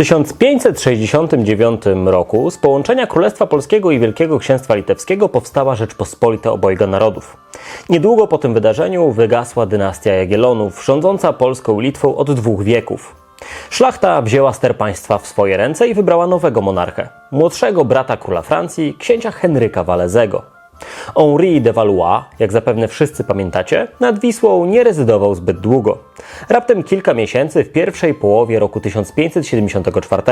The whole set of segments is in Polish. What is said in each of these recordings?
1569 roku z połączenia Królestwa Polskiego i Wielkiego Księstwa Litewskiego powstała Rzeczpospolita Obojga Narodów. Niedługo po tym wydarzeniu wygasła dynastia Jagiellonów, rządząca Polską Litwą od dwóch wieków. Szlachta wzięła ster państwa w swoje ręce i wybrała nowego monarchę, młodszego brata króla Francji, księcia Henryka Walezego. Henri de Valois, jak zapewne wszyscy pamiętacie, nad Wisłą nie rezydował zbyt długo. Raptem kilka miesięcy w pierwszej połowie roku 1574.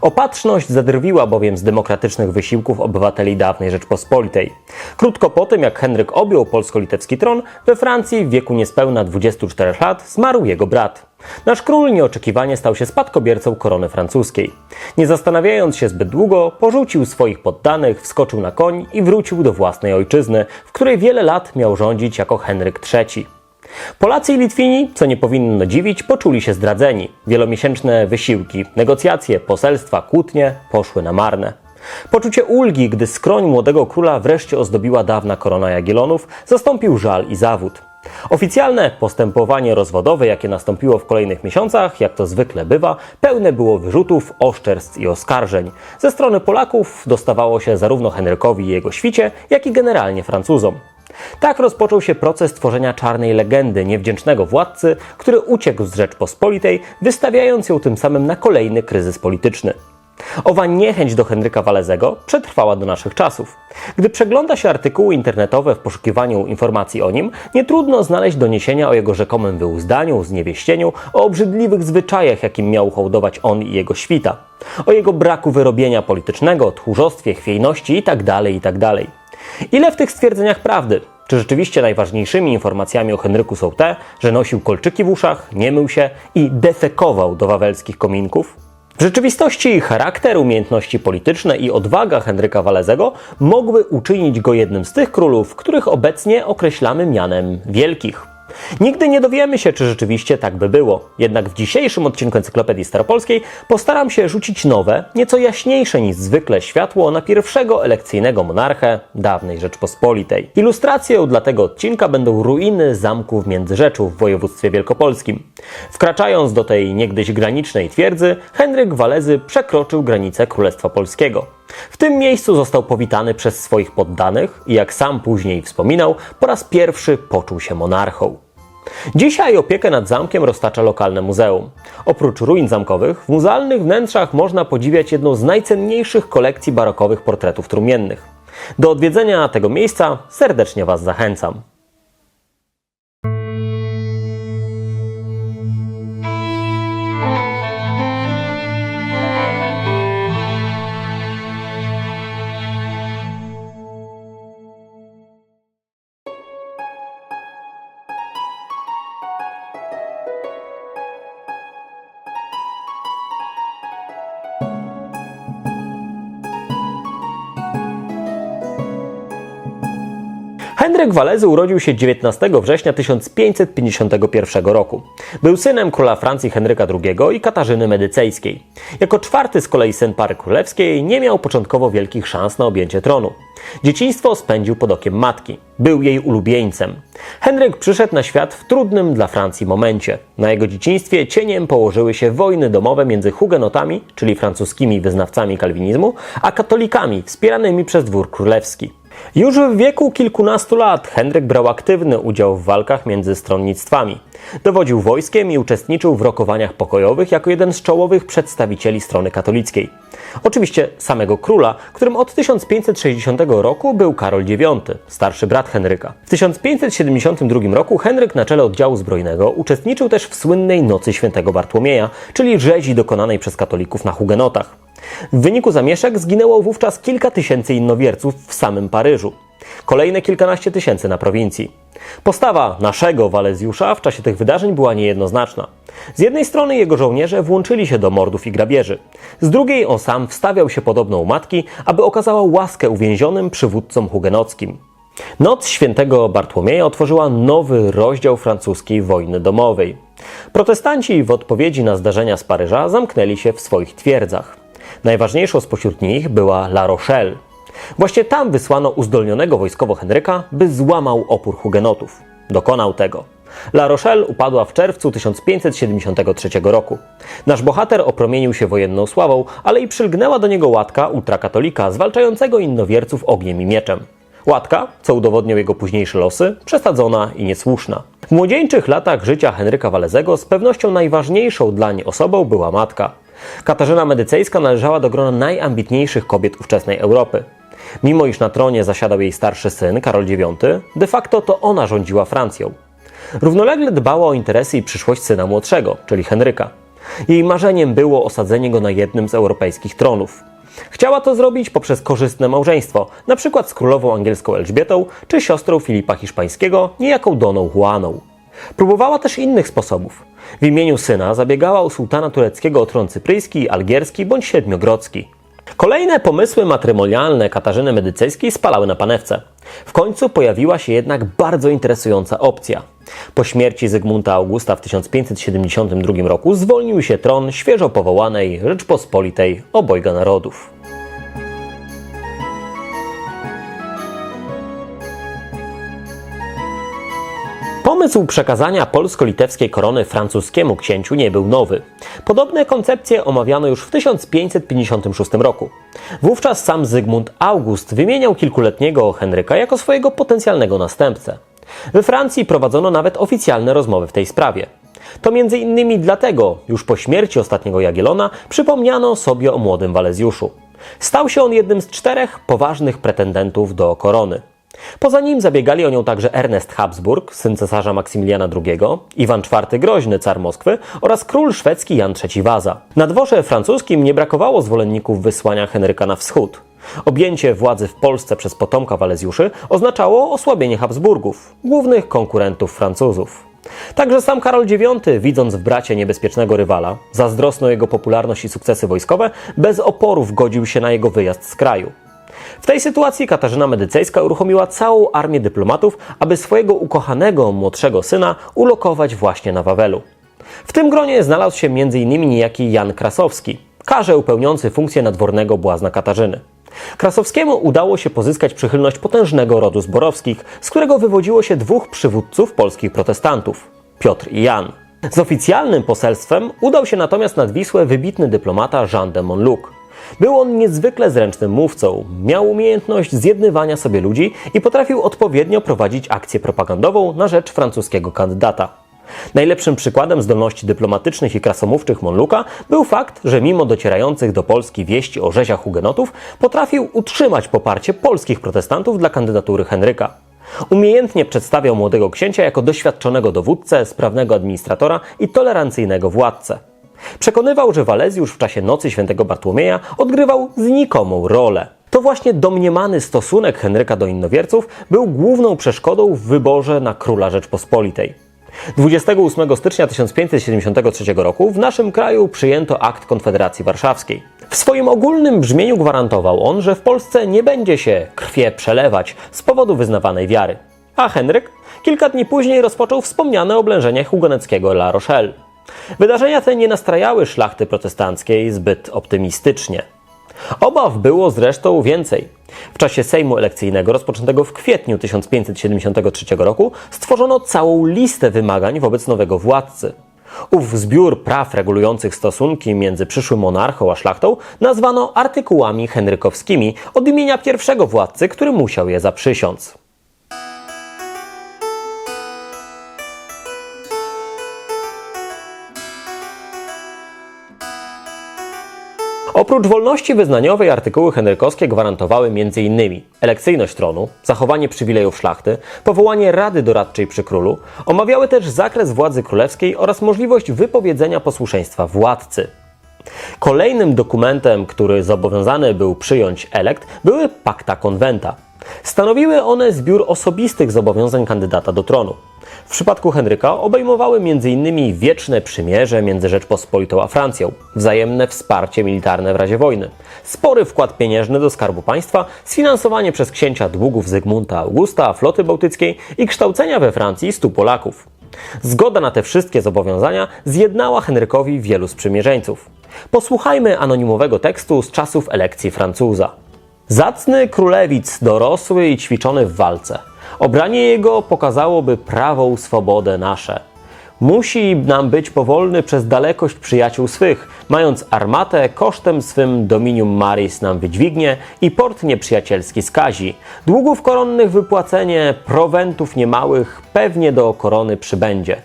Opatrzność zadrwiła bowiem z demokratycznych wysiłków obywateli dawnej Rzeczpospolitej. Krótko po tym, jak Henryk objął polsko-litewski tron, we Francji w wieku niespełna 24 lat zmarł jego brat. Nasz król nieoczekiwanie stał się spadkobiercą korony francuskiej. Nie zastanawiając się zbyt długo, porzucił swoich poddanych, wskoczył na koń i wrócił do własnej ojczyzny, w której wiele lat miał rządzić jako Henryk III. Polacy i Litwini, co nie powinno dziwić, poczuli się zdradzeni. Wielomiesięczne wysiłki, negocjacje, poselstwa, kłótnie poszły na marne. Poczucie ulgi, gdy skroń młodego króla wreszcie ozdobiła dawna korona Jagiellonów, zastąpił żal i zawód. Oficjalne postępowanie rozwodowe, jakie nastąpiło w kolejnych miesiącach, jak to zwykle bywa, pełne było wyrzutów, oszczerstw i oskarżeń. Ze strony Polaków dostawało się zarówno Henrykowi i jego świcie, jak i generalnie Francuzom. Tak rozpoczął się proces tworzenia czarnej legendy niewdzięcznego władcy, który uciekł z Rzeczpospolitej, wystawiając ją tym samym na kolejny kryzys polityczny. Owa niechęć do Henryka Walezego przetrwała do naszych czasów. Gdy przegląda się artykuły internetowe w poszukiwaniu informacji o nim, nie trudno znaleźć doniesienia o jego rzekomym wyuzdaniu, zniewieścieniu, o obrzydliwych zwyczajach, jakim miał hołdować on i jego świta, o jego braku wyrobienia politycznego, tchórzostwie, chwiejności itd. itd. Ile w tych stwierdzeniach prawdy? Czy rzeczywiście najważniejszymi informacjami o Henryku są te, że nosił kolczyki w uszach, nie mył się i defekował do wawelskich kominków? W rzeczywistości charakter, umiejętności polityczne i odwaga Henryka Walezego mogły uczynić go jednym z tych królów, których obecnie określamy mianem wielkich. Nigdy nie dowiemy się, czy rzeczywiście tak by było. Jednak w dzisiejszym odcinku Encyklopedii Staropolskiej postaram się rzucić nowe, nieco jaśniejsze niż zwykle światło na pierwszego elekcyjnego monarchę dawnej Rzeczpospolitej. Ilustracją dla tego odcinka będą ruiny zamku w Międzyrzeczu w województwie wielkopolskim. Wkraczając do tej niegdyś granicznej twierdzy, Henryk Walezy przekroczył granicę Królestwa Polskiego. W tym miejscu został powitany przez swoich poddanych i jak sam później wspominał, po raz pierwszy poczuł się monarchą. Dzisiaj opiekę nad zamkiem roztacza lokalne muzeum. Oprócz ruin zamkowych, w muzealnych wnętrzach można podziwiać jedną z najcenniejszych kolekcji barokowych portretów trumiennych. Do odwiedzenia tego miejsca serdecznie Was zachęcam. Henryk Walezy urodził się 19 września 1551 roku. Był synem króla Francji Henryka II i Katarzyny Medycejskiej. Jako czwarty z kolei syn pary królewskiej nie miał początkowo wielkich szans na objęcie tronu. Dzieciństwo spędził pod okiem matki. Był jej ulubieńcem. Henryk przyszedł na świat w trudnym dla Francji momencie. Na jego dzieciństwie cieniem położyły się wojny domowe między hugenotami, czyli francuskimi wyznawcami kalwinizmu, a katolikami wspieranymi przez dwór królewski. Już w wieku kilkunastu lat Henryk brał aktywny udział w walkach między stronnictwami. Dowodził wojskiem i uczestniczył w rokowaniach pokojowych jako jeden z czołowych przedstawicieli strony katolickiej. Oczywiście samego króla, którym od 1560 roku był Karol IX, starszy brat Henryka. W 1572 roku Henryk na czele oddziału zbrojnego uczestniczył też w słynnej Nocy Świętego Bartłomieja, czyli rzezi dokonanej przez katolików na hugenotach. W wyniku zamieszek zginęło wówczas kilka tysięcy innowierców w samym Paryżu. Kolejne kilkanaście tysięcy na prowincji. Postawa naszego Walezjusza w czasie tych wydarzeń była niejednoznaczna. Z jednej strony jego żołnierze włączyli się do mordów i grabieży, z drugiej on sam wstawiał się podobno u matki, aby okazała łaskę uwięzionym przywódcom hugenockim. Noc świętego Bartłomieja otworzyła nowy rozdział francuskiej wojny domowej. Protestanci w odpowiedzi na zdarzenia z Paryża zamknęli się w swoich twierdzach. Najważniejszą spośród nich była La Rochelle. Właśnie tam wysłano uzdolnionego wojskowo Henryka, by złamał opór hugenotów. Dokonał tego. La Rochelle upadła w czerwcu 1573 roku. Nasz bohater opromienił się wojenną sławą, ale i przylgnęła do niego łatka ultrakatolika zwalczającego innowierców ogniem i mieczem. Łatka, co udowodnią jego późniejsze losy, przesadzona i niesłuszna. W młodzieńczych latach życia Henryka Walezego z pewnością najważniejszą dlań osobą była matka. Katarzyna Medycejska należała do grona najambitniejszych kobiet ówczesnej Europy. Mimo iż na tronie zasiadał jej starszy syn, Karol IX, de facto to ona rządziła Francją. Równolegle dbała o interesy i przyszłość syna młodszego, czyli Henryka. Jej marzeniem było osadzenie go na jednym z europejskich tronów. Chciała to zrobić poprzez korzystne małżeństwo, na przykład z królową angielską Elżbietą czy siostrą Filipa Hiszpańskiego, niejaką Doną Juaną. Próbowała też innych sposobów. W imieniu syna zabiegała u sułtana tureckiego o tron cypryjski, algierski bądź siedmiogrodzki. Kolejne pomysły matrymonialne Katarzyny Medycejskiej spalały na panewce. W końcu pojawiła się jednak bardzo interesująca opcja. Po śmierci Zygmunta Augusta w 1572 roku zwolnił się tron świeżo powołanej Rzeczpospolitej obojga narodów. Pomysł przekazania polsko-litewskiej korony francuskiemu księciu nie był nowy. Podobne koncepcje omawiano już w 1556 roku. Wówczas sam Zygmunt August wymieniał kilkuletniego Henryka jako swojego potencjalnego następcę. We Francji prowadzono nawet oficjalne rozmowy w tej sprawie. To między innymi dlatego, już po śmierci ostatniego Jagielona, przypomniano sobie o młodym Walezjuszu. Stał się on jednym z czterech poważnych pretendentów do korony. Poza nim zabiegali o nią także Ernest Habsburg, syn cesarza Maksymiliana II, Iwan IV Groźny, car Moskwy oraz król szwedzki Jan III Waza. Na dworze francuskim nie brakowało zwolenników wysłania Henryka na wschód. Objęcie władzy w Polsce przez potomka Walezjuszy oznaczało osłabienie Habsburgów, głównych konkurentów Francuzów. Także sam Karol IX, widząc w bracie niebezpiecznego rywala, zazdrosno jego popularność i sukcesy wojskowe, bez oporów godził się na jego wyjazd z kraju. W tej sytuacji Katarzyna Medycejska uruchomiła całą armię dyplomatów, aby swojego ukochanego młodszego syna ulokować właśnie na Wawelu. W tym gronie znalazł się m.in. niejaki Jan Krasowski, karzeł pełniący funkcję nadwornego błazna Katarzyny. Krasowskiemu udało się pozyskać przychylność potężnego rodu Zborowskich, z którego wywodziło się dwóch przywódców polskich protestantów Piotr i Jan. Z oficjalnym poselstwem udał się natomiast nad Wisłę wybitny dyplomata Jean de Monluc. Był on niezwykle zręcznym mówcą, miał umiejętność zjednywania sobie ludzi i potrafił odpowiednio prowadzić akcję propagandową na rzecz francuskiego kandydata. Najlepszym przykładem zdolności dyplomatycznych i krasomówczych Monluka był fakt, że mimo docierających do Polski wieści o rzeziach hugenotów, potrafił utrzymać poparcie polskich protestantów dla kandydatury Henryka. Umiejętnie przedstawiał młodego księcia jako doświadczonego dowódcę, sprawnego administratora i tolerancyjnego władcę. Przekonywał, że Walezjusz w czasie nocy świętego Bartłomieja odgrywał znikomą rolę. To właśnie domniemany stosunek Henryka do innowierców był główną przeszkodą w wyborze na króla Rzeczpospolitej. 28 stycznia 1573 roku w naszym kraju przyjęto akt Konfederacji Warszawskiej. W swoim ogólnym brzmieniu gwarantował on, że w Polsce nie będzie się krwie przelewać z powodu wyznawanej wiary. A Henryk kilka dni później rozpoczął wspomniane oblężenie hugoneckiego La Rochelle. Wydarzenia te nie nastrajały szlachty protestanckiej zbyt optymistycznie. Obaw było zresztą więcej. W czasie Sejmu Elekcyjnego rozpoczętego w kwietniu 1573 roku stworzono całą listę wymagań wobec nowego władcy. Ów zbiór praw regulujących stosunki między przyszłym monarchą a szlachtą nazwano artykułami henrykowskimi od imienia pierwszego władcy, który musiał je zaprzysiąc. Oprócz wolności wyznaniowej artykuły henrykowskie gwarantowały m.in. elekcyjność tronu, zachowanie przywilejów szlachty, powołanie rady doradczej przy królu, omawiały też zakres władzy królewskiej oraz możliwość wypowiedzenia posłuszeństwa władcy. Kolejnym dokumentem, który zobowiązany był przyjąć elekt, były pakta konwenta. Stanowiły one zbiór osobistych zobowiązań kandydata do tronu. W przypadku Henryka obejmowały m.in. wieczne przymierze między Rzeczpospolitą a Francją, wzajemne wsparcie militarne w razie wojny, spory wkład pieniężny do skarbu państwa, sfinansowanie przez księcia długów Zygmunta Augusta, floty bałtyckiej i kształcenia we Francji stu Polaków. Zgoda na te wszystkie zobowiązania zjednała Henrykowi wielu sprzymierzeńców. Posłuchajmy anonimowego tekstu z czasów elekcji Francuza. Zacny królewic, dorosły i ćwiczony w walce. Obranie jego pokazałoby prawą swobodę nasze. Musi nam być powolny przez dalekość przyjaciół swych, mając armatę kosztem swym dominium maris nam wydźwignie i port nieprzyjacielski skazi. Długów koronnych wypłacenie, prowentów niemałych pewnie do korony przybędzie.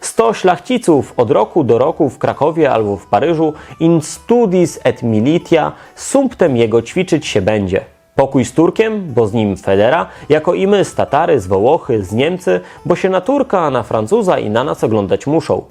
Sto szlachciców od roku do roku w Krakowie albo w Paryżu in studis et militia sumptem jego ćwiczyć się będzie. Pokój z Turkiem, bo z nim Federa, jako i my z Tatary, z Wołochy, z Niemcy, bo się na Turka, na Francuza i na nas oglądać muszą.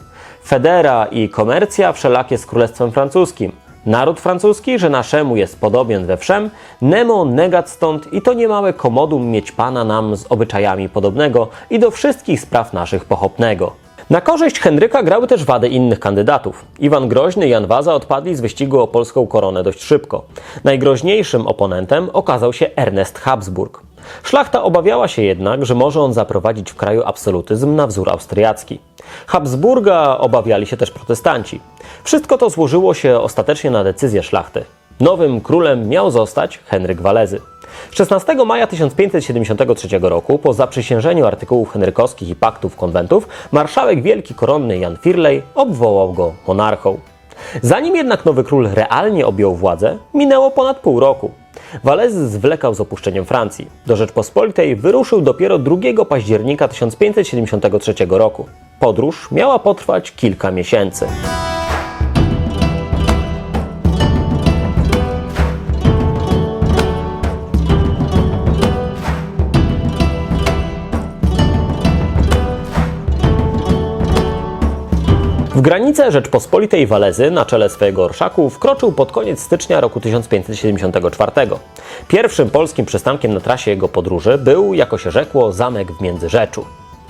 Federa i komercja wszelakie z Królestwem Francuskim. Naród francuski, że naszemu jest podobien we wszem, nemo negat stąd i to niemałe komodum mieć pana nam z obyczajami podobnego i do wszystkich spraw naszych pochopnego. Na korzyść Henryka grały też wady innych kandydatów. Iwan Groźny i Jan Waza odpadli z wyścigu o polską koronę dość szybko. Najgroźniejszym oponentem okazał się Ernest Habsburg. Szlachta obawiała się jednak, że może on zaprowadzić w kraju absolutyzm na wzór austriacki. Habsburga obawiali się też protestanci. Wszystko to złożyło się ostatecznie na decyzję szlachty. Nowym królem miał zostać Henryk Walezy. 16 maja 1573 roku, po zaprzysiężeniu artykułów henrykowskich i paktów konwentów, marszałek wielki koronny Jan Firley obwołał go monarchą. Zanim jednak nowy król realnie objął władzę, minęło ponad pół roku. Walezy zwlekał z opuszczeniem Francji. Do Rzeczpospolitej wyruszył dopiero 2 października 1573 roku. Podróż miała potrwać kilka miesięcy. W granice Rzeczpospolitej Walezy na czele swojego orszaku wkroczył pod koniec stycznia roku 1574. Pierwszym polskim przystankiem na trasie jego podróży był, jako się rzekło, zamek w Międzyrzeczu.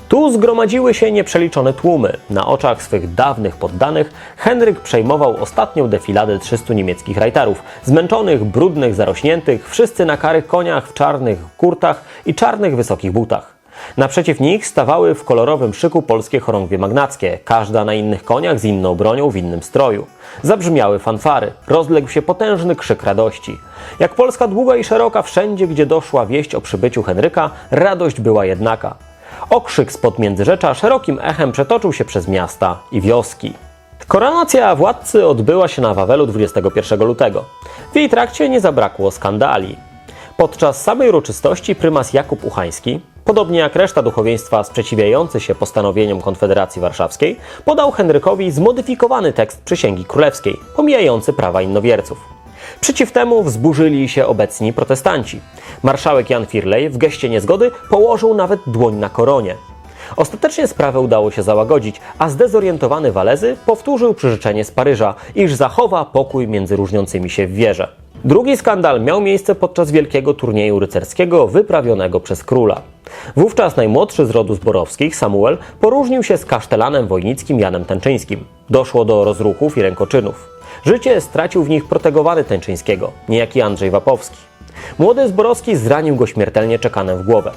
Tu zgromadziły się nieprzeliczone tłumy. Na oczach swych dawnych poddanych Henryk przejmował ostatnią defiladę 300 niemieckich rajterów, zmęczonych, brudnych, zarośniętych, wszyscy na karych koniach w czarnych kurtach i czarnych wysokich butach. Naprzeciw nich stawały w kolorowym szyku polskie chorągwie magnackie, każda na innych koniach z inną bronią w innym stroju. Zabrzmiały fanfary, rozległ się potężny krzyk radości. Jak Polska długa i szeroka, wszędzie gdzie doszła wieść o przybyciu Henryka, radość była jednaka. Okrzyk spod Międzyrzecza szerokim echem przetoczył się przez miasta i wioski. Koronacja władcy odbyła się na Wawelu 21 lutego. W jej trakcie nie zabrakło skandali. Podczas samej uroczystości prymas Jakub Uchański, podobnie jak reszta duchowieństwa sprzeciwiający się postanowieniom Konfederacji Warszawskiej, podał Henrykowi zmodyfikowany tekst przysięgi królewskiej, pomijający prawa innowierców. Przeciw temu wzburzyli się obecni protestanci. Marszałek Jan Firley w geście niezgody położył nawet dłoń na koronie. Ostatecznie sprawę udało się załagodzić, a zdezorientowany Walezy powtórzył przyrzeczenie z Paryża, iż zachowa pokój między różniącymi się w wierze. Drugi skandal miał miejsce podczas wielkiego turnieju rycerskiego wyprawionego przez króla. Wówczas najmłodszy z rodu zborowskich, Samuel, poróżnił się z kasztelanem wojnickim Janem Tęczyńskim. Doszło do rozruchów i rękoczynów. Życie stracił w nich protegowany Tęczyńskiego, niejaki Andrzej Wapowski. Młody Zborowski zranił go śmiertelnie czekanem w głowę.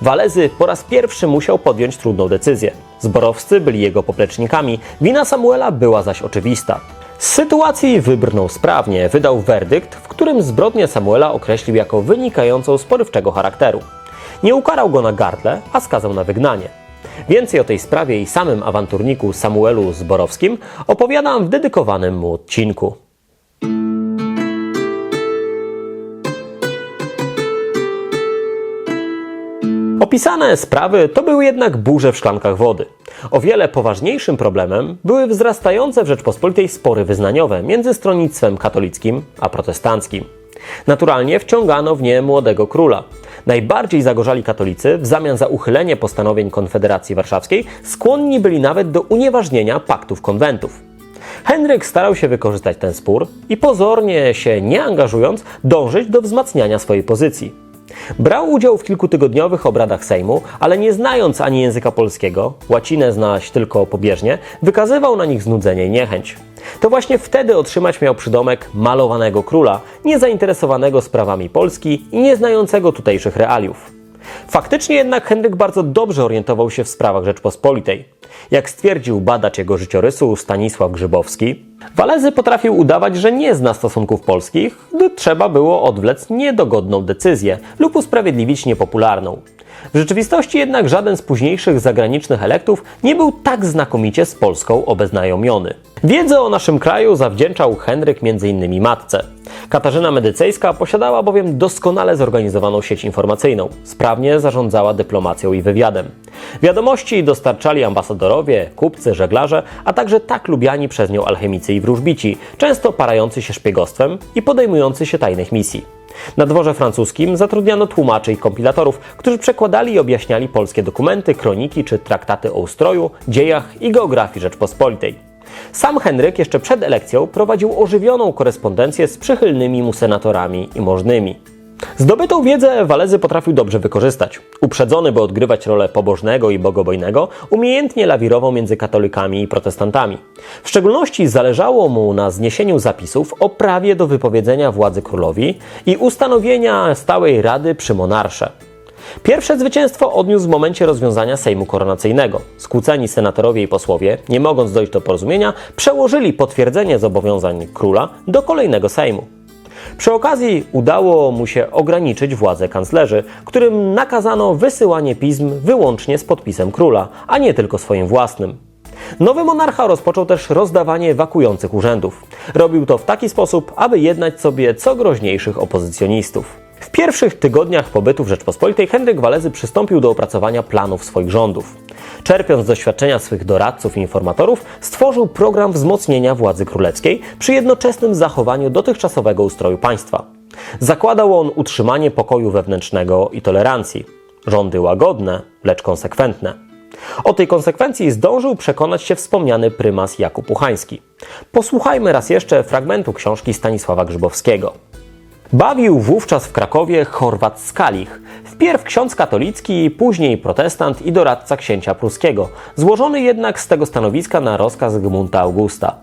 Walezy po raz pierwszy musiał podjąć trudną decyzję. Zborowscy byli jego poplecznikami, wina Samuela była zaś oczywista. Z sytuacji wybrnął sprawnie, wydał werdykt, w którym zbrodnię Samuela określił jako wynikającą z porywczego charakteru. Nie ukarał go na gardle, a skazał na wygnanie. Więcej o tej sprawie i samym awanturniku Samuelu Zborowskim opowiadam w dedykowanym mu odcinku. Opisane sprawy to były jednak burze w szklankach wody. O wiele poważniejszym problemem były wzrastające w Rzeczpospolitej spory wyznaniowe między stronnictwem katolickim a protestanckim. Naturalnie wciągano w nie młodego króla. Najbardziej zagorzali katolicy, w zamian za uchylenie postanowień Konfederacji Warszawskiej, skłonni byli nawet do unieważnienia paktów konwentów. Henryk starał się wykorzystać ten spór i pozornie się nie angażując, dążyć do wzmacniania swojej pozycji. Brał udział w kilkutygodniowych obradach Sejmu, ale nie znając ani języka polskiego, łacinę znać tylko pobieżnie, wykazywał na nich znudzenie i niechęć. To właśnie wtedy otrzymać miał przydomek malowanego króla, niezainteresowanego sprawami Polski i nie znającego tutejszych realiów. Faktycznie jednak Henryk bardzo dobrze orientował się w sprawach Rzeczpospolitej. Jak stwierdził badacz jego życiorysu Stanisław Grzybowski, Walezy potrafił udawać, że nie zna stosunków polskich, gdy trzeba było odwlec niedogodną decyzję lub usprawiedliwić niepopularną. W rzeczywistości jednak żaden z późniejszych zagranicznych elektów nie był tak znakomicie z Polską obeznajomiony. Wiedzę o naszym kraju zawdzięczał Henryk m.in. matce. Katarzyna Medycejska posiadała bowiem doskonale zorganizowaną sieć informacyjną, sprawnie zarządzała dyplomacją i wywiadem. Wiadomości dostarczali ambasadorowie, kupcy, żeglarze, a także tak lubiani przez nią alchemicy i wróżbici, często parający się szpiegostwem i podejmujący się tajnych misji. Na dworze francuskim zatrudniano tłumaczy i kompilatorów, którzy przekładali i objaśniali polskie dokumenty, kroniki czy traktaty o ustroju, dziejach i geografii Rzeczpospolitej. Sam Henryk jeszcze przed elekcją prowadził ożywioną korespondencję z przychylnymi mu senatorami i możnymi. Zdobytą wiedzę Walezy potrafił dobrze wykorzystać. Uprzedzony, by odgrywać rolę pobożnego i bogobojnego, umiejętnie lawirował między katolikami i protestantami. W szczególności zależało mu na zniesieniu zapisów o prawie do wypowiedzenia władzy królowi i ustanowienia stałej rady przy monarsze. Pierwsze zwycięstwo odniósł w momencie rozwiązania Sejmu Koronacyjnego. Skłóceni senatorowie i posłowie, nie mogąc dojść do porozumienia, przełożyli potwierdzenie zobowiązań króla do kolejnego Sejmu. Przy okazji udało mu się ograniczyć władzę kanclerzy, którym nakazano wysyłanie pism wyłącznie z podpisem króla, a nie tylko swoim własnym. Nowy monarcha rozpoczął też rozdawanie wakujących urzędów. Robił to w taki sposób, aby jednać sobie co groźniejszych opozycjonistów. Pierwszych tygodniach pobytu w Rzeczpospolitej Henryk Walezy przystąpił do opracowania planów swoich rządów. Czerpiąc z doświadczenia swych doradców i informatorów, stworzył program wzmocnienia władzy królewskiej przy jednoczesnym zachowaniu dotychczasowego ustroju państwa. Zakładał on utrzymanie pokoju wewnętrznego i tolerancji. Rządy łagodne, lecz konsekwentne. O tej konsekwencji zdążył przekonać się wspomniany prymas Jakub Uchański. Posłuchajmy raz jeszcze fragmentu książki Stanisława Grzybowskiego. Bawił wówczas w Krakowie Chorwat Skalich, wpierw ksiądz katolicki, później protestant i doradca księcia pruskiego, złożony jednak z tego stanowiska na rozkaz Gmunta Augusta.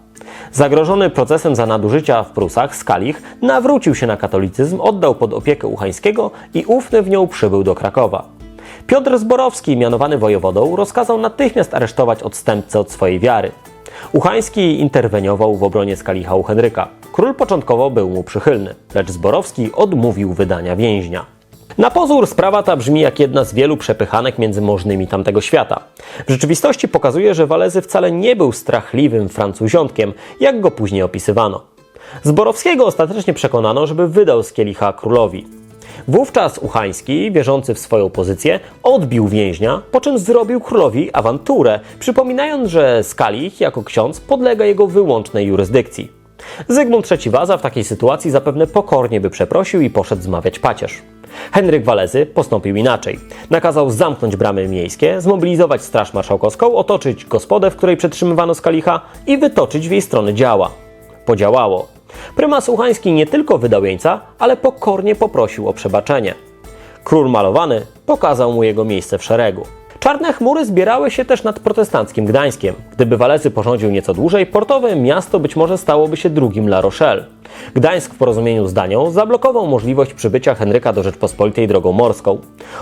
Zagrożony procesem za nadużycia w Prusach, Skalich nawrócił się na katolicyzm, oddał pod opiekę Uchańskiego i ufny w nią przybył do Krakowa. Piotr Zborowski, mianowany wojewodą, rozkazał natychmiast aresztować odstępcę od swojej wiary. Uchański interweniował w obronie Skalicha u Henryka. Król początkowo był mu przychylny, lecz Zborowski odmówił wydania więźnia. Na pozór sprawa ta brzmi jak jedna z wielu przepychanek między możnymi tamtego świata. W rzeczywistości pokazuje, że Walezy wcale nie był strachliwym francuziątkiem, jak go później opisywano. Zborowskiego ostatecznie przekonano, żeby wydał z kielicha królowi. Wówczas Uchański, wierzący w swoją pozycję, odbił więźnia, po czym zrobił królowi awanturę, przypominając, że Skalich jako ksiądz podlega jego wyłącznej jurysdykcji. Zygmunt III Waza w takiej sytuacji zapewne pokornie by przeprosił i poszedł zmawiać pacierz. Henryk Walezy postąpił inaczej. Nakazał zamknąć bramy miejskie, zmobilizować straż marszałkowską, otoczyć gospodę, w której przetrzymywano Skalicha i wytoczyć w jej stronę działa. Podziałało. Prymas Uchański nie tylko wydał jeńca, ale pokornie poprosił o przebaczenie. Król malowany pokazał mu jego miejsce w szeregu. Czarne chmury zbierały się też nad protestanckim Gdańskiem. Gdyby Walezy porządził nieco dłużej, portowe miasto być może stałoby się drugim La Rochelle. Gdańsk w porozumieniu z Danią zablokował możliwość przybycia Henryka do Rzeczpospolitej drogą morską.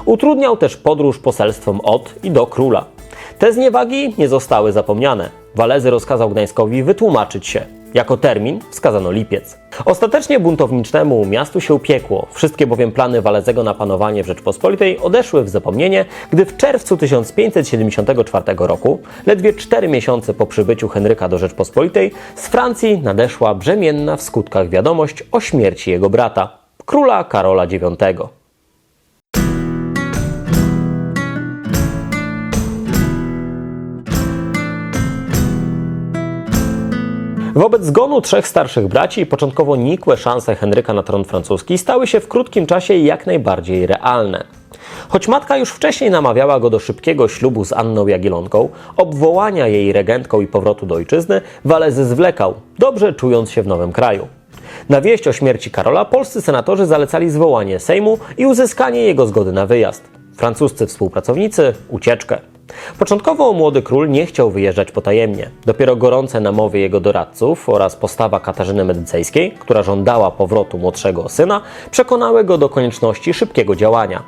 Utrudniał też podróż poselstwom od i do króla. Te zniewagi nie zostały zapomniane. Walezy rozkazał Gdańskowi wytłumaczyć się. Jako termin wskazano lipiec. Ostatecznie buntownicznemu miastu się upiekło, wszystkie bowiem plany Walezego na panowanie w Rzeczpospolitej odeszły w zapomnienie, gdy w czerwcu 1574 roku, ledwie cztery miesiące po przybyciu Henryka do Rzeczpospolitej, z Francji nadeszła brzemienna w skutkach wiadomość o śmierci jego brata, króla Karola IX. Wobec zgonu trzech starszych braci początkowo nikłe szanse Henryka na tron francuski stały się w krótkim czasie jak najbardziej realne. Choć matka już wcześniej namawiała go do szybkiego ślubu z Anną Jagielonką, obwołania jej regentką i powrotu do ojczyzny, Walezy zwlekał, dobrze czując się w nowym kraju. Na wieść o śmierci Karola polscy senatorzy zalecali zwołanie Sejmu i uzyskanie jego zgody na wyjazd. Francuscy współpracownicy ucieczkę. Początkowo młody król nie chciał wyjeżdżać potajemnie. Dopiero gorące namowy jego doradców oraz postawa Katarzyny Medycejskiej, która żądała powrotu młodszego syna, przekonały go do konieczności szybkiego działania.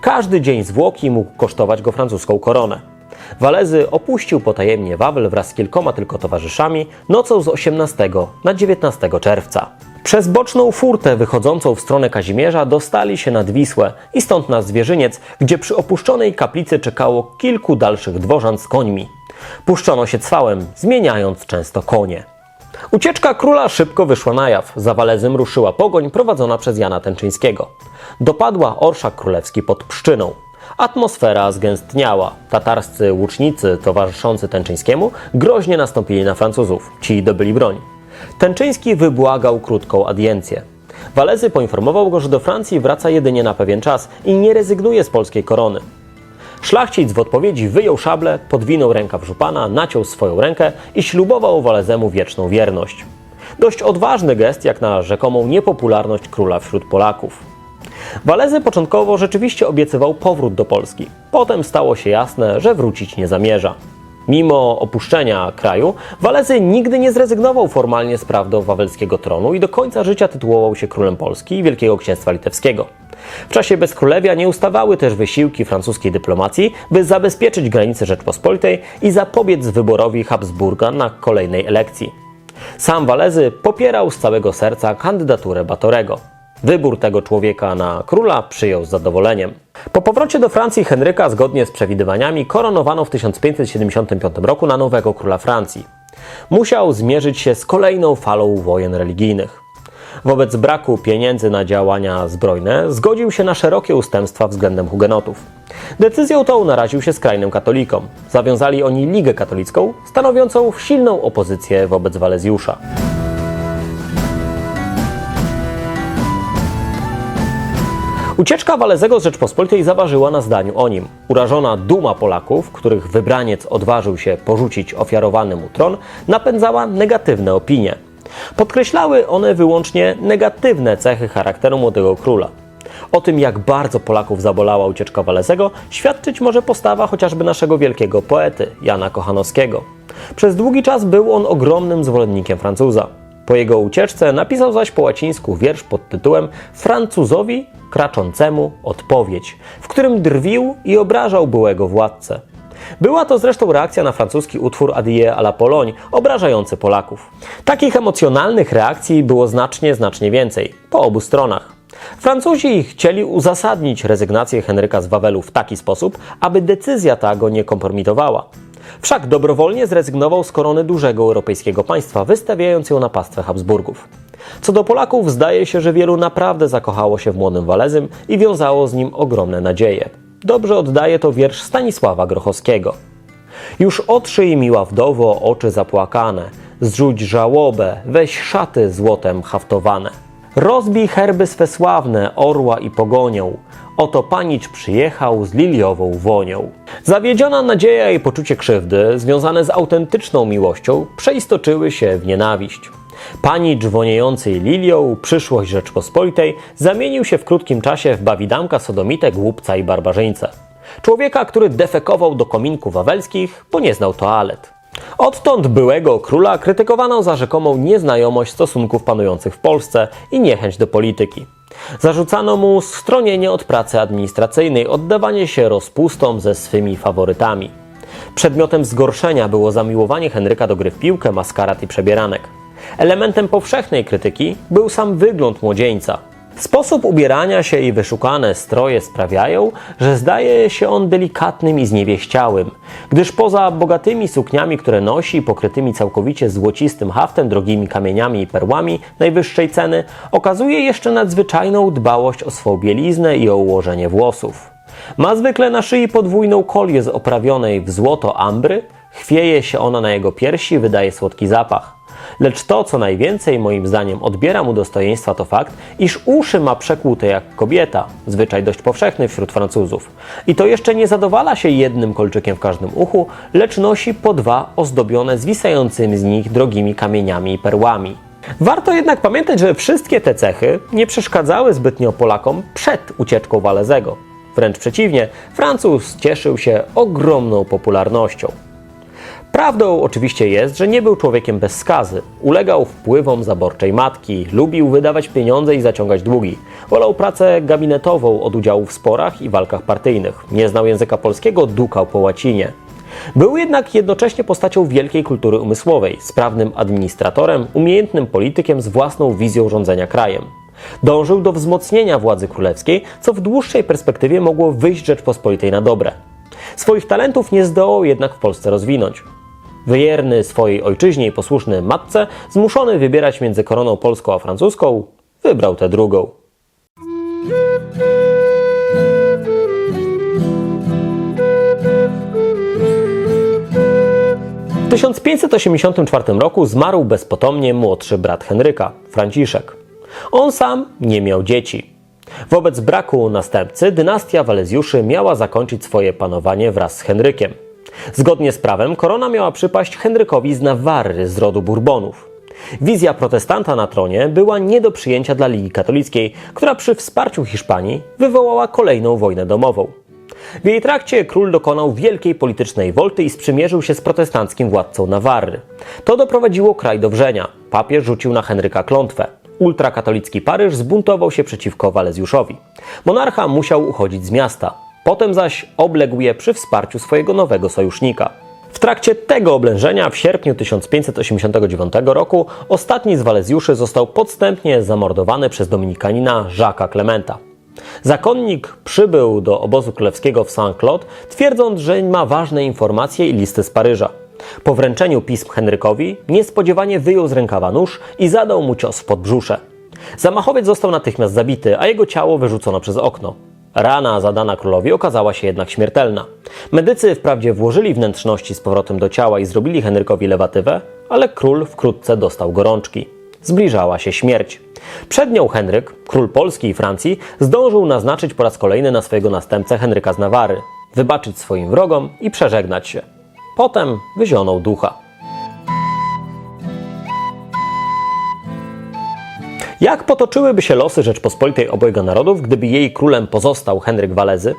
Każdy dzień zwłoki mógł kosztować go francuską koronę. Walezy opuścił potajemnie Wawel wraz z kilkoma tylko towarzyszami nocą z 18 na 19 czerwca. Przez boczną furtę wychodzącą w stronę Kazimierza dostali się nad Wisłę i stąd na Zwierzyniec, gdzie przy opuszczonej kaplicy czekało kilku dalszych dworzan z końmi. Puszczono się cwałem, zmieniając często konie. Ucieczka króla szybko wyszła na jaw. Za Walezem ruszyła pogoń prowadzona przez Jana Tęczyńskiego. Dopadła orszak królewski pod Pszczyną. Atmosfera zgęstniała. Tatarscy łucznicy towarzyszący Tęczyńskiemu groźnie nastąpili na Francuzów. Ci dobyli broń. Tęczyński wybłagał krótką adiencję. Walezy poinformował go, że do Francji wraca jedynie na pewien czas i nie rezygnuje z polskiej korony. Szlachcic w odpowiedzi wyjął szablę, podwinął rękaw żupana, naciął swoją rękę i ślubował Walezemu wieczną wierność. Dość odważny gest jak na rzekomą niepopularność króla wśród Polaków. Walezy początkowo rzeczywiście obiecywał powrót do Polski. Potem stało się jasne, że wrócić nie zamierza. Mimo opuszczenia kraju, Walezy nigdy nie zrezygnował formalnie z praw do wawelskiego tronu i do końca życia tytułował się królem Polski i Wielkiego Księstwa Litewskiego. W czasie bezkrólewia nie ustawały też wysiłki francuskiej dyplomacji, by zabezpieczyć granice Rzeczpospolitej i zapobiec wyborowi Habsburga na kolejnej elekcji. Sam Walezy popierał z całego serca kandydaturę Batorego. Wybór tego człowieka na króla przyjął z zadowoleniem. Po powrocie do Francji Henryka, zgodnie z przewidywaniami, koronowano w 1575 roku na nowego króla Francji. Musiał zmierzyć się z kolejną falą wojen religijnych. Wobec braku pieniędzy na działania zbrojne zgodził się na szerokie ustępstwa względem hugenotów. Decyzją tą naraził się skrajnym katolikom. Zawiązali oni Ligę Katolicką, stanowiącą silną opozycję wobec Walezjusza. Ucieczka Walezego z Rzeczpospolitej zaważyła na zdaniu o nim. Urażona duma Polaków, których wybraniec odważył się porzucić ofiarowany mu tron, napędzała negatywne opinie. Podkreślały one wyłącznie negatywne cechy charakteru młodego króla. O tym, jak bardzo Polaków zabolała ucieczka Walezego, świadczyć może postawa chociażby naszego wielkiego poety, Jana Kochanowskiego. Przez długi czas był on ogromnym zwolennikiem Francuza. Po jego ucieczce napisał zaś po łacińsku wiersz pod tytułem Francuzowi kraczącemu odpowiedź, w którym drwił i obrażał byłego władcę. Była to zresztą reakcja na francuski utwór Adieu à la Pologne, obrażający Polaków. Takich emocjonalnych reakcji było znacznie, znacznie więcej, po obu stronach. Francuzi chcieli uzasadnić rezygnację Henryka z Wawelu w taki sposób, aby decyzja ta go nie kompromitowała. Wszak dobrowolnie zrezygnował z korony dużego europejskiego państwa, wystawiając ją na pastwę Habsburgów. Co do Polaków, zdaje się, że wielu naprawdę zakochało się w młodym Walezym i wiązało z nim ogromne nadzieje. Dobrze oddaje to wiersz Stanisława Grochowskiego. Już otrzyj miła wdowo oczy zapłakane, zrzuć żałobę, weź szaty złotem haftowane. Rozbij herby swe sławne, orła i pogonią, oto panicz przyjechał z liliową wonią. Zawiedziona nadzieja i poczucie krzywdy, związane z autentyczną miłością, przeistoczyły się w nienawiść. Panicz woniejącej lilią, przyszłość Rzeczpospolitej, zamienił się w krótkim czasie w bawidamka, sodomitę, głupca i barbarzyńcę. Człowieka, który defekował do kominków wawelskich, bo nie znał toalet. Odtąd byłego króla krytykowano za rzekomą nieznajomość stosunków panujących w Polsce i niechęć do polityki. Zarzucano mu stronienie od pracy administracyjnej, oddawanie się rozpustom ze swymi faworytami. Przedmiotem zgorszenia było zamiłowanie Henryka do gry w piłkę, maskarad i przebieranek. Elementem powszechnej krytyki był sam wygląd młodzieńca. Sposób ubierania się i wyszukane stroje sprawiają, że zdaje się on delikatnym i zniewieściałym, gdyż poza bogatymi sukniami, które nosi, pokrytymi całkowicie złocistym haftem, drogimi kamieniami i perłami najwyższej ceny, okazuje jeszcze nadzwyczajną dbałość o swą bieliznę i o ułożenie włosów. Ma zwykle na szyi podwójną kolię z oprawionej w złoto ambry, chwieje się ona na jego piersi, wydaje słodki zapach. Lecz to, co najwięcej moim zdaniem odbiera mu dostojeństwa, to fakt, iż uszy ma przekłute jak kobieta, zwyczaj dość powszechny wśród Francuzów. I to jeszcze nie zadowala się jednym kolczykiem w każdym uchu, lecz nosi po dwa ozdobione zwisającymi z nich drogimi kamieniami i perłami. Warto jednak pamiętać, że wszystkie te cechy nie przeszkadzały zbytnio Polakom przed ucieczką Walezego. Wręcz przeciwnie, Francuz cieszył się ogromną popularnością. Prawdą oczywiście jest, że nie był człowiekiem bez skazy. Ulegał wpływom zaborczej matki, lubił wydawać pieniądze i zaciągać długi. Wolał pracę gabinetową od udziału w sporach i walkach partyjnych. Nie znał języka polskiego, dukał po łacinie. Był jednak jednocześnie postacią wielkiej kultury umysłowej, sprawnym administratorem, umiejętnym politykiem z własną wizją rządzenia krajem. Dążył do wzmocnienia władzy królewskiej, co w dłuższej perspektywie mogło wyjść Rzeczpospolitej na dobre. Swoich talentów nie zdołał jednak w Polsce rozwinąć. Wierny swojej ojczyźnie i posłuszny matce, zmuszony wybierać między koroną polską a francuską, wybrał tę drugą. W 1584 roku zmarł bezpotomnie młodszy brat Henryka, Franciszek. On sam nie miał dzieci. Wobec braku następcy dynastia Walezjuszy miała zakończyć swoje panowanie wraz z Henrykiem. Zgodnie z prawem korona miała przypaść Henrykowi z Nawarry z rodu Bourbonów. Wizja protestanta na tronie była nie do przyjęcia dla Ligi Katolickiej, która przy wsparciu Hiszpanii wywołała kolejną wojnę domową. W jej trakcie król dokonał wielkiej politycznej wolty i sprzymierzył się z protestanckim władcą Nawarry. To doprowadziło kraj do wrzenia. Papież rzucił na Henryka klątwę. Ultrakatolicki Paryż zbuntował się przeciwko Walezjuszowi. Monarcha musiał uchodzić z miasta. Potem zaś obległ je przy wsparciu swojego nowego sojusznika. W trakcie tego oblężenia w sierpniu 1589 roku ostatni z Walezjuszy został podstępnie zamordowany przez dominikanina Jacques'a Clementa. Zakonnik przybył do obozu królewskiego w Saint-Claude, twierdząc, że ma ważne informacje i listy z Paryża. Po wręczeniu pism Henrykowi niespodziewanie wyjął z rękawa nóż i zadał mu cios w podbrzusze. Zamachowiec został natychmiast zabity, a jego ciało wyrzucono przez okno. Rana zadana królowi okazała się jednak śmiertelna. Medycy wprawdzie włożyli wnętrzności z powrotem do ciała i zrobili Henrykowi lewatywę, ale król wkrótce dostał gorączki. Zbliżała się śmierć. Przed nią Henryk, król Polski i Francji, zdążył naznaczyć po raz kolejny na swojego następcę Henryka z Nawary, wybaczyć swoim wrogom i przeżegnać się. Potem wyzionął ducha. Jak potoczyłyby się losy Rzeczpospolitej obojga narodów, gdyby jej królem pozostał Henryk Walezy?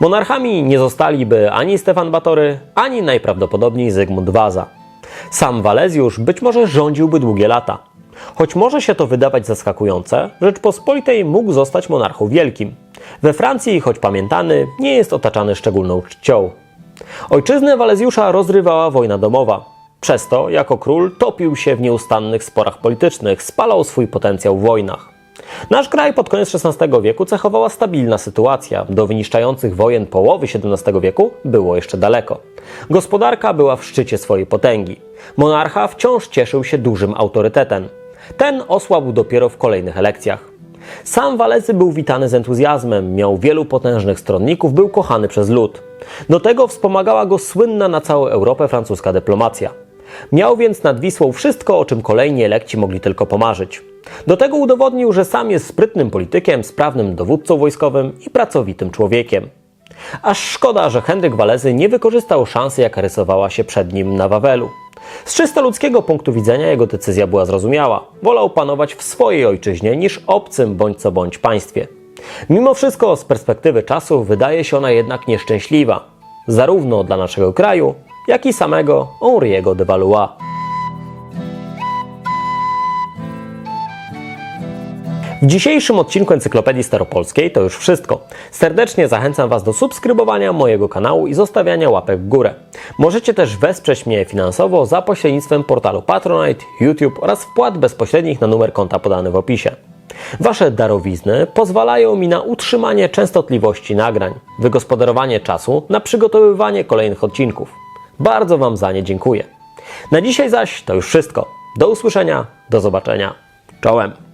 Monarchami nie zostaliby ani Stefan Batory, ani najprawdopodobniej Zygmunt Waza. Sam Walezjusz być może rządziłby długie lata. Choć może się to wydawać zaskakujące, Rzeczpospolitej mógł zostać monarchą wielkim. We Francji, choć pamiętany, nie jest otaczany szczególną czcią. Ojczyznę Walezjusza rozrywała wojna domowa. Przez to, jako król, topił się w nieustannych sporach politycznych, spalał swój potencjał w wojnach. Nasz kraj pod koniec XVI wieku cechowała stabilna sytuacja. Do wyniszczających wojen połowy XVII wieku było jeszcze daleko. Gospodarka była w szczycie swojej potęgi. Monarcha wciąż cieszył się dużym autorytetem. Ten osłabł dopiero w kolejnych elekcjach. Sam Walezy był witany z entuzjazmem, miał wielu potężnych stronników, był kochany przez lud. Do tego wspomagała go słynna na całą Europę francuska dyplomacja. Miał więc nad Wisłą wszystko, o czym kolejni elekci mogli tylko pomarzyć. Do tego udowodnił, że sam jest sprytnym politykiem, sprawnym dowódcą wojskowym i pracowitym człowiekiem. Aż szkoda, że Henryk Walezy nie wykorzystał szansy, jaka rysowała się przed nim na Wawelu. Z czysto ludzkiego punktu widzenia jego decyzja była zrozumiała. Wolał panować w swojej ojczyźnie niż obcym bądź co bądź państwie. Mimo wszystko z perspektywy czasu wydaje się ona jednak nieszczęśliwa, zarówno dla naszego kraju, jak i samego Henri'ego de Valois. W dzisiejszym odcinku Encyklopedii Staropolskiej to już wszystko. Serdecznie zachęcam Was do subskrybowania mojego kanału i zostawiania łapek w górę. Możecie też wesprzeć mnie finansowo za pośrednictwem portalu Patronite, YouTube oraz wpłat bezpośrednich na numer konta podany w opisie. Wasze darowizny pozwalają mi na utrzymanie częstotliwości nagrań, wygospodarowanie czasu na przygotowywanie kolejnych odcinków. Bardzo Wam za nie dziękuję. Na dzisiaj zaś to już wszystko. Do usłyszenia, do zobaczenia. Czołem!